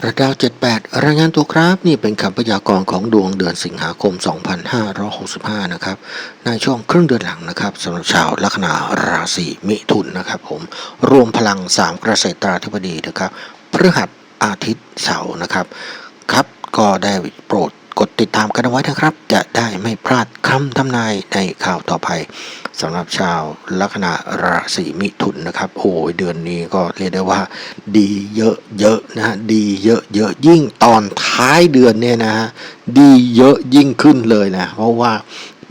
ระดาว78 รายงานตัวครับ นี่เป็นคำพยากรณ์ของดวงเดือนสิงหาคม 2565 นะครับ ในช่วงครึ่งเดือนหลังนะครับสำหรับชาวลัคนาราศีมิถุนนะครับผม รวมพลัง3เกษตราธิบดีนะครับพฤหัสอาทิตย์เสาร์นะครับ ครับก็ได้โปรดกดติดตามกันเอาไว้นะครับ จะได้ไม่พลาดคำทำนายในข่าวต่อไป สำหรับชาวลัคนาราศีมิถุนนะครับโอ้ยเดือนนี้ก็เรียกได้ว่า ดีเยอะเยอะนะฮะดีเยอะเยอะยิ่งตอนท้ายเดือนเนี่ยนะฮะดีเยอะยิ่งขึ้นเลยนะ เพราะว่า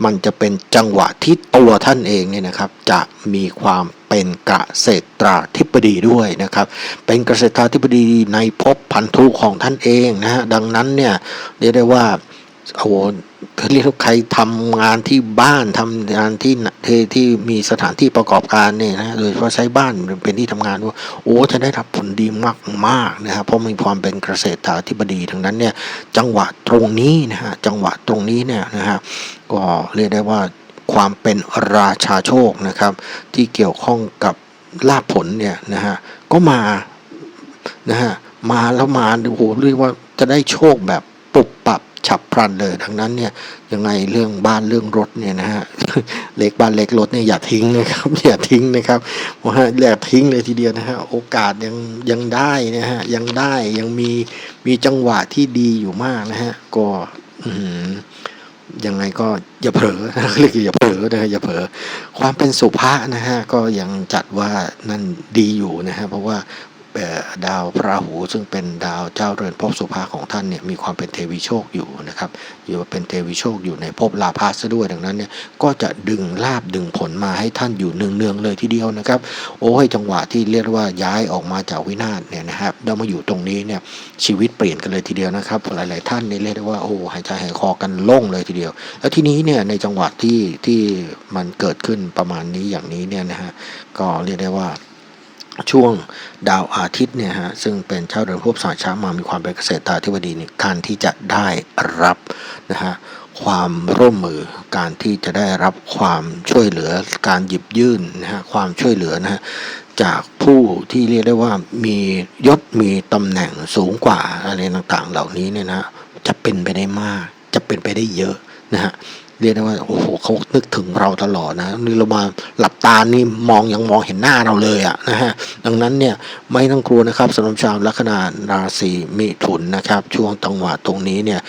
มันจะเป็นจังหวะที่ตัวท่านเองเนี่ยนะครับ จะมีความเป็นเกษตราธิบดีด้วยนะครับ เป็นเกษตราธิบดีในภพพันธุของท่านเองนะฮะดังนั้นเนี่ยเรียกได้ว่าโอ้ โหเรียกใครทำงานที่บ้านทำงานที่ที่ที่มีสถานที่ประกอบการเนี่ยนะโดยเฉพาะใช้บ้านเป็นที่ทำงานด้วยโอ้จะได้รับผลดีมากมากนะครับเพราะมีความเป็นเกษตราธิบดีทั้งนั้นเนี่ยจังหวะตรงนี้นะฮะจังหวะตรงนี้เนี่ยนะฮะก็เรียกได้ว่าความเป็นราชาโชคนะครับ ที่เกี่ยวข้องกับลาภผลเนี่ยนะฮะก็มานะฮะมาแล้วมาโอ้โหเรียกว่าจะได้โชคแบบ ฉับพลันเลยดังนั้นเนี่ยยังไงเรื่องบ้านเรื่องรถเนี่ยนะฮะเล็กบ้านเล็กรถเนี่ยอย่าทิ้งนะครับอย่าทิ้งนะครับว่าอย่าทิ้งเลยทีเดียวนะฮะโอกาสยังยังได้นะฮะยังได้ยังมีมีจังหวะที่ดีอยู่มากนะฮะก็ยังไงก็อย่าเผลอนะเรียกอย่าเผลอนะฮะอย่าเผลอความเป็นสุภาษนะฮะก็ยังจัดว่านั่นดีอยู่นะฮะเพราะว่า ดาวพระหู ซึ่งเป็นดาวเจ้าเรือนภพสุภาของท่านเนี่ยมีความเป็นเทวีโชคอยู่นะครับอยู่เป็นเทวีโชคอยู่ในภพลาภะซะด้วยดังนั้นเนี่ยก็จะดึงลาบดึงผลมาให้ท่านอยู่เนืองๆเลยทีเดียวนะครับ โอ้ยจังหวะที่เรียกว่าย้ายออกมาจากวินาศเนี่ยนะครับเรามาอยู่ตรงนี้เนี่ยชีวิตเปลี่ยนกันเลยทีเดียวนะครับ หลาย ๆ ท่านเนี่ยเรียกได้ว่าโอ้หายใจหายคอกันโล่งเลยทีเดียว แล้วทีนี้เนี่ยในจังหวะที่ที่มันเกิดขึ้นประมาณนี้อย่างนี้เนี่ยนะฮะก็เรียกได้ว่า ช่วงดาวอาทิตย์เนี่ยฮะซึ่งเป็นเจ้าเรือนภพสายช้างมามีความเป็นเกษตราธิบดีในการที่จะได้รับนะฮะความร่วมมือการที่จะได้รับความช่วยเหลือการหยิบยื่นนะฮะความช่วยเหลือนะฮะจากผู้ที่เรียกได้ว่ามียศมีตำแหน่งสูงกว่าอะไรต่างๆ เหล่านี้เนี่ยนะจะเป็นไปได้มาก จะเป็นไปได้เยอะนะฮะ เรียกได้ว่าโอ้โหเขานึกถึงเราตลอดนะนี่เรามาหลับตานี่มองยังมองเห็นหน้าเราเลยอะนะฮะดังนั้นเนี่ยไม่ต้องกลัวนะครับสำหรับชาวลัคนาราศีมิถุนนะครับ ช่วงจังหวะตรงนี้เนี่ย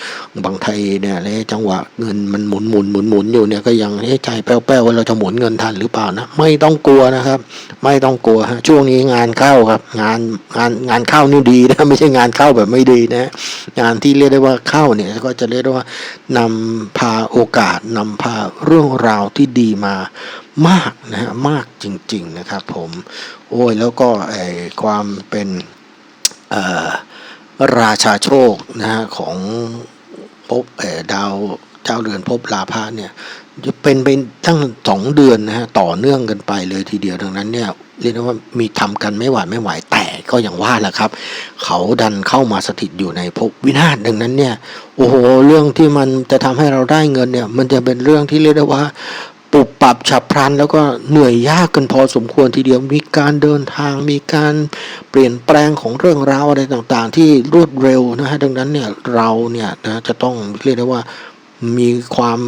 บางไทีเนี่ยเอ๊ะจังหวะเงินมันหมุนหมุนหมุนหมุนอยู่เนี่ยก็ยังเอ๊ะใจแป้วๆว่าเราจะหมุนเงินทันหรือเปล่านะไม่ต้องกลัวนะครับ ไม่ต้องกลัวฮะช่วงนี้งานเข้าครับ งานงานงานเข้านี่ดีนะไม่ใช่งานเข้าแบบไม่ดีนะ งานที่เรียกได้ว่าเข้าเนี่ยก็จะเรียกได้ว่านำพาโอกาสนำพาเรื่องราวที่ดีมามากนะฮะมากจริง ๆนะครับผมโอ้ยแล้วก็ไอความเป็นราชาโชคนะฮะของภพเอ่อดาวเจ้าเรือนภพลาภะเนี่ย จะเป็นไปตั้งสองเดือนนะฮะต่อเนื่องกันไปเลยทีเดียวดังนั้นเนี่ยเรียกได้ว่ามีทำกันไม่หวาดไม่ไหวแต่ก็อย่างว่าแหละครับ เขาดันเข้ามาสถิตอยู่ในภพวินาศดังนั้นเนี่ยโอ้โหเรื่องที่มันจะทำให้เราได้เงินเนี่ย มันจะเป็นเรื่องที่เรียกได้ว่าปรับปรับฉับพลัน แล้วก็เหนื่อยยากกันพอสมควรทีเดียวมีการเดินทาง มีการเปลี่ยนแปลงของเรื่องราวอะไรต่างๆ ที่รวดเร็วนะฮะดังนั้นเนี่ยเราเนี่ยนะจะต้องเรียกได้ว่า มีความ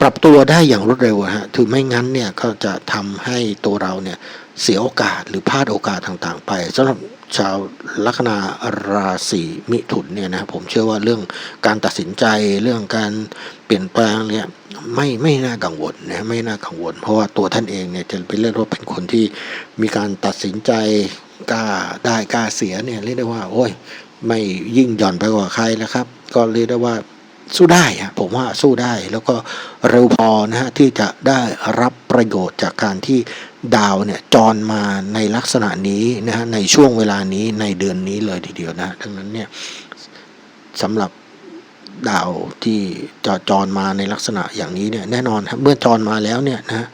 ปรับตัวได้อย่างรวดเร็วฮะถึงไม่งั้นเนี่ยก็จะทำให้ตัวเราเนี่ยเสียโอกาสหรือพลาดโอกาสต่างๆ ไปสำหรับชาวลัคนาราศีมิถุนเนี่ยนะครับผมเชื่อว่าเรื่องการตัดสินใจเรื่องการเปลี่ยนแปลงเนี่ยไม่ไม่น่ากังวลนะไม่น่ากังวล เพราะว่าตัวท่านเองเนี่ยจะเป็นเรียกว่าเป็นคนที่มีการตัดสินใจกล้าได้กล้าเสียเนี่ยเรียกได้ว่า โอ้ยไม่ยิ่งหย่อนไปกว่าใครแล้วครับ ก็เรียกได้ว่า สู้ได้ฮะผมว่าสู้ได้แล้วก็เร็วพอนะฮะที่จะได้รับประโยชน์จากการที่ดาวเนี่ยจรมาในลักษณะนี้นะฮะในช่วงเวลานี้ในเดือนนี้เลยทีเดียวนะดังนั้นเนี่ยสำหรับดาวที่จะจรมาในลักษณะอย่างนี้เนี่ยแน่นอนครับเมื่อจรมาแล้วเนี่ยนะฮะ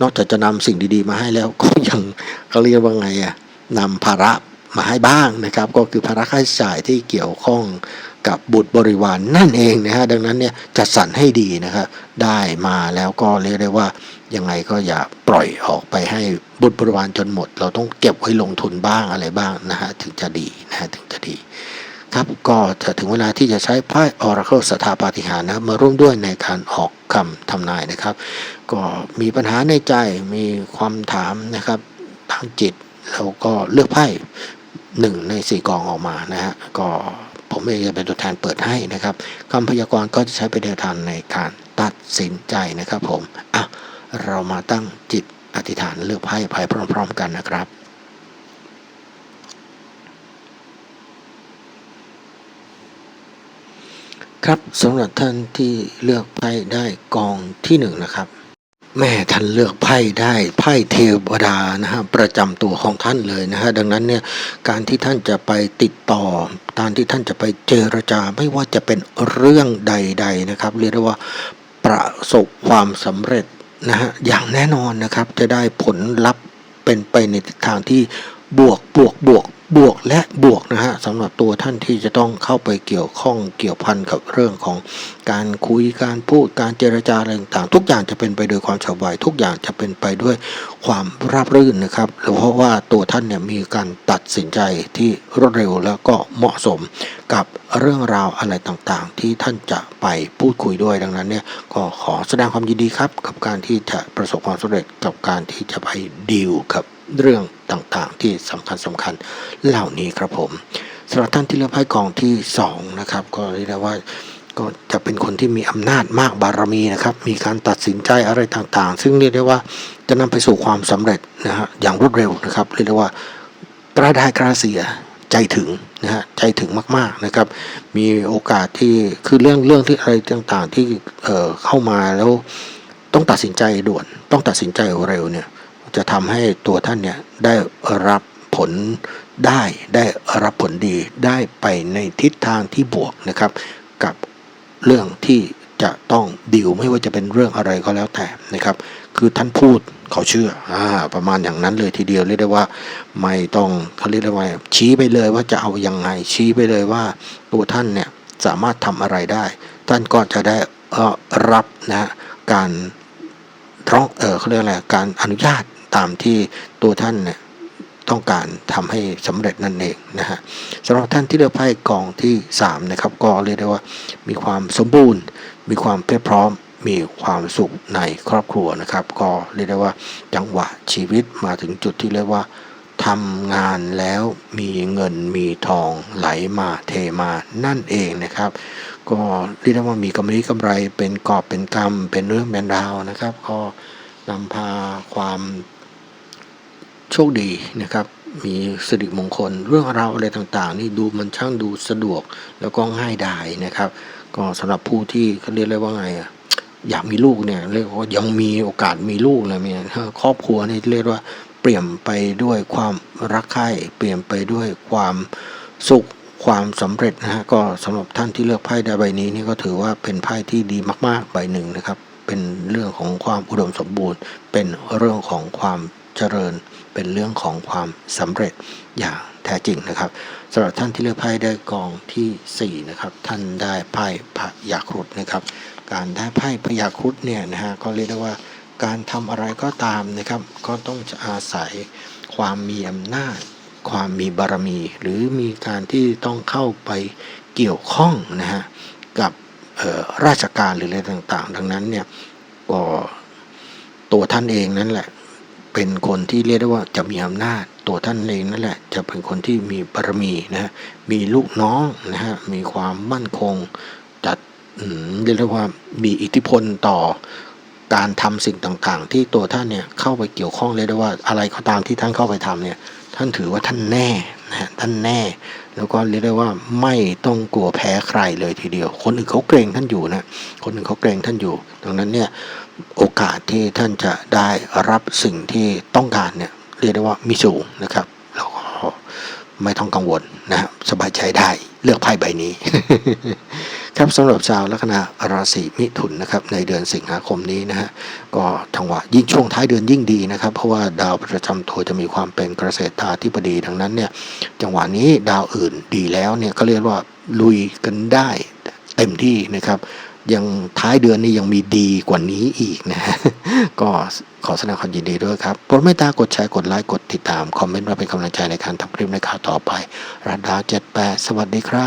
นอกจากจะนำสิ่งดีๆมาให้แล้วก็ยังเขาเรียกว่าไงอะนำภาระมาให้บ้างนะครับ ก็คือภาระค่าใช้จ่ายที่เกี่ยวข้อง กับบุตรบริวารนนั่นเองนะฮะดังนั้นเนี่ยจัดสรรให้ดีนะครับได้มาแล้วก็เรียกได้ว่ายังไงก็อย่าปล่อยออกไปให้บุตรบริวารจนหมด เราต้องเก็บไว้ลงทุนบ้างอะไรบ้างนะฮะถึงจะดีนะฮะถึงจะดีครับก็จะถึงเวลาที่จะใช้ไพ่ Oracle สถาปาฏิหารนะมาร่วมด้วยในการออกคำทำนายนะครับ ก็มีปัญหาในใจมีความถามนะครับทางจิตแล้วก็เลือกไพ่หนึ่งในสี่กองออกมานะฮะก็ ผมเองจะเป็นตัวแทนเปิดให้นะครับคำพยากรณ์ก็จะใช้เป็นแนวทางในการตัดสินใจนะครับผมอะเรามาตั้งจิตอธิษฐานเลือกไพ่ไพ่พร้อม ๆ กันนะครับครับสำหรับท่านที่เลือกไพ่ได้กองที่หนึ่งนะครับ แม่ท่านเลือกไพ่ได้ไพ่เทวดานะฮะประจำตัวของท่านเลยนะฮะดังนั้นเนี่ยการที่ท่านจะไปติดต่อการที่ท่านจะไปเจรจาไม่ว่าจะเป็นเรื่องใด ๆนะครับ เรียกได้ว่าประสบความสำเร็จนะฮะอย่างแน่นอนนะครับจะได้ผลลัพธ์เป็นไปในทิศทางที่บวกบวกบวก บวกและบวกนะฮะสำหรับตัวท่านที่จะต้องเข้าไปเกี่ยวข้องเกี่ยวพันกับเรื่องของการคุยการพูดการเจรจาอะไรต่างๆทุกอย่างจะเป็นไปโดยความฉาบไวทุกอย่างจะเป็นไปด้วยความราบรื่นนะครับเพราะว่าตัวท่านเนี่ยมีการตัดสินใจที่รวดเร็วแล้วก็เหมาะสมกับเรื่องราวอะไรต่างๆ ที่ท่านจะไปพูดคุยด้วยดังนั้นเนี่ยก็ขอแสดงความยินดีครับ กับการที่จะประสบความสำเร็จกับการที่จะไปดีลกับ เรื่องต่างๆ ที่สำคัญสำคัญเหล่านี้ครับผมสำหรับท่านที่เลือกไพ่กองที่สองนะครับก็เรียกได้ว่าก็จะเป็นคนที่มีอำนาจมากบารมีนะครับมีการตัดสินใจอะไรต่างๆ ซึ่งเรียกได้ว่าจะนำไปสู่ความสำเร็จนะฮะอย่างรวดเร็วนะครับเรียกได้ว่ากระได้กระเสียใจถึงนะฮะใจถึงมากๆนะครับ มีโอกาสที่คือเรื่องเรื่องที่อะไรต่างๆที่เอ่อเข้ามาแล้วต้องตัดสินใจด่วน ต้องตัดสินใจเร็วเนี่ย จะทำให้ตัวท่านเนี่ยได้รับผลได้ได้รับผลดีได้ไปในทิศทางที่บวกนะครับ กับเรื่องที่จะต้องดิวไม่ว่าจะเป็นเรื่องอะไรก็แล้วแต่นะครับ คือท่านพูดเขาเชื่ออประมาณอย่างนั้นเลยทีเดียวเรียกได้ว่า ไม่ต้องเขาเรียกได้ว่าชี้ไปเลยว่าจะเอายังไงชี้ไปเลยว่า ตัวท่านเนี่ยสามารถทำอะไรได้ ท่านก็จะได้รับนะการร้องเออเขาเรียกอะไรการอนุญาต ตามที่ตัวท่านเนี่ยต้องการทำให้สำเร็จนั่นเองนะฮะสำหรับท่านที่เลือกไพ่กองที่3นะครับก็เรียกได้ว่ามีความสมบูรณ์ มีความเพียบพร้อม มีความสุขในครอบครัวนะครับ ก็เรียกได้ว่าจังหวะชีวิตมาถึงจุดที่เรียกว่าทำงานแล้วมีเงินมีทองไหลมาเทมานั่นเองนะครับ ก็เรียกได้ว่ามีกำไรกำไรเป็นกอบเป็นกำเป็นเรื่องเป็นราวนะครับ ก็นำพาความ โชคดีนะครับ มีสิริมงคล เรื่องราวอะไรต่างๆ นี่ดูมันช่างดูสะดวกแล้วก็ง่ายดายนะครับ ก็สำหรับผู้ที่เขาเรียกเลยว่าไงอะอยากมีลูกเนี่ยเรียกว่ายังมีโอกาสมีลูกเลยเนี่ยครอบครัวนี่เรียกว่าเปลี่ยนไปด้วยความรักใคร่เปลี่ยนไปด้วยความสุขความสำเร็จนะฮะก็สำหรับท่านที่เลือกไพ่ใดใบนี้นี่ก็ถือว่าเป็นไพ่ที่ดีมากๆใบหนึ่งนะครับ เป็นเรื่องของความอุดมสมบูรณ์ เป็นเรื่องของความเจริญ เป็นเรื่องของความสำเร็จอย่างแท้จริงนะครับสำหรับท่านที่เลือกไพ่ได้กองทีสี่4นะครับท่านได้ไพ่พยาครุฑนะครับ การได้ไพ่พยาครุฑเนี่ยนะฮะก็เรียกได้ว่าการทำอะไรก็ตามนะครับ ก็ต้องอาศัยความมีอำนาจ ความมีบารมี หรือมีการที่ต้องเข้าไปเกี่ยวข้องนะฮะกับราชการหรืออะไรต่างๆ ดังนั้นเนี่ยก็ตัวท่านเองนั่นแหละ เป็นคนที่เรียกได้ว่าจะมีอำนาจตัวท่านเองนั่นแหละ จะเป็นคนที่มีบารมีนะฮะมีลูกน้องนะฮะมีความมั่นคงจัดเรียกได้ว่ามีอิทธิพลต่อการทำสิ่งต่างๆ ที่ตัวท่านเนี่ยเข้าไปเกี่ยวข้องเรียกได้ว่าอะไรก็ตามที่ท่านเข้าไปทำเนี่ยท่านถือว่าท่านแน่นะฮะท่านแน่ แล้วก็เรียกได้ว่าไม่ต้องกลัวแพ้ใครเลยทีเดียว คนอื่นเขาเกรงท่านอยู่นะคนอื่นเขาเกรงท่านอยู่ ดังนั้นเนี่ย โอกาสที่ท่านจะได้รับสิ่งที่ต้องการเนี่ยเรียกได้ว่ามีสูงนะครับแล้วก็ไม่ต้องกังวลนะฮะสบายใจได้เลือกไพ่ใบนี้ ครับสำหรับชาวลัคนาราศีมิถุนนะครับในเดือนสิงหาคมนี้นะฮะก็จังหวะยิ่งช่วงท้ายเดือนยิ่งดีนะครับ เพราะว่าดาวประจำตัวจะมีความเป็นเกษตราธิบดีดังนั้นเนี่ยจังหวะนี้ดาวอื่นดีแล้วเนี่ยก็เรียกว่าลุยกันได้เต็มที่นะครับ ยังท้ายเดือนนี้ยังมีดีกว่านี้อีกนะฮะก็ขอแสดงความยินดีด้วยครับโปรดเมตตากดแชร์กดไลค์กดติดตาม คอมเมนต์มาเป็นกำลังใจในการทำคลิปในข่าวต่อไปรัดดาวเจ็ดแปดสวัสดีครับ